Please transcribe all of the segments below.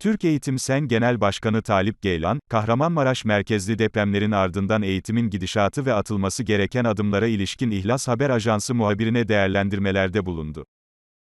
Türk Eğitim Sen Genel Başkanı Talip Geylan, Kahramanmaraş merkezli depremlerin ardından eğitimin gidişatı ve atılması gereken adımlara ilişkin İhlas Haber Ajansı muhabirine değerlendirmelerde bulundu.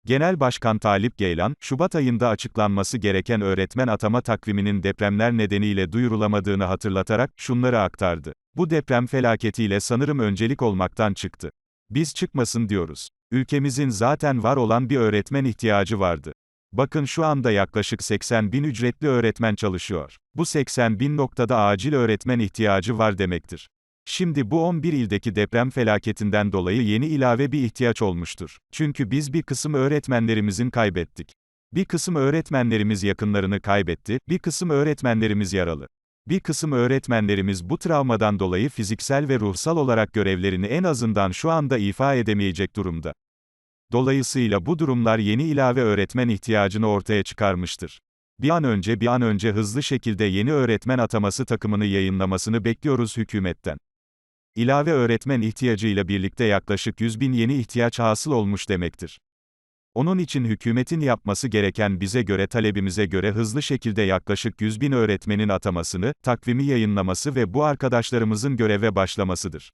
Genel Başkan Talip Geylan, Şubat ayında açıklanması gereken öğretmen atama takviminin depremler nedeniyle duyurulamadığını hatırlatarak, şunları aktardı. Bu deprem felaketiyle sanırım öncelik olmaktan çıktı. Biz çıkmasın diyoruz. Ülkemizin zaten var olan bir öğretmen ihtiyacı vardı. Bakın şu anda yaklaşık 80 bin ücretli öğretmen çalışıyor. Bu 80 bin noktada acil öğretmen ihtiyacı var demektir. Şimdi bu 11 ildeki deprem felaketinden dolayı yeni ilave bir ihtiyaç olmuştur. Çünkü biz bir kısım öğretmenlerimizin kaybettik. Bir kısım öğretmenlerimiz yakınlarını kaybetti, bir kısım öğretmenlerimiz yaralı. Bir kısım öğretmenlerimiz bu travmadan dolayı fiziksel ve ruhsal olarak görevlerini en azından şu anda ifa edemeyecek durumda. Dolayısıyla bu durumlar yeni ilave öğretmen ihtiyacını ortaya çıkarmıştır. Bir an önce bir an önce hızlı şekilde yeni öğretmen ataması takımını yayınlamasını bekliyoruz hükümetten. İlave öğretmen ihtiyacıyla birlikte yaklaşık 100 bin yeni ihtiyaç hasıl olmuş demektir. Onun için hükümetin yapması gereken bize göre talebimize göre hızlı şekilde yaklaşık 100 bin öğretmenin atamasını, takvimi yayınlaması ve bu arkadaşlarımızın göreve başlamasıdır.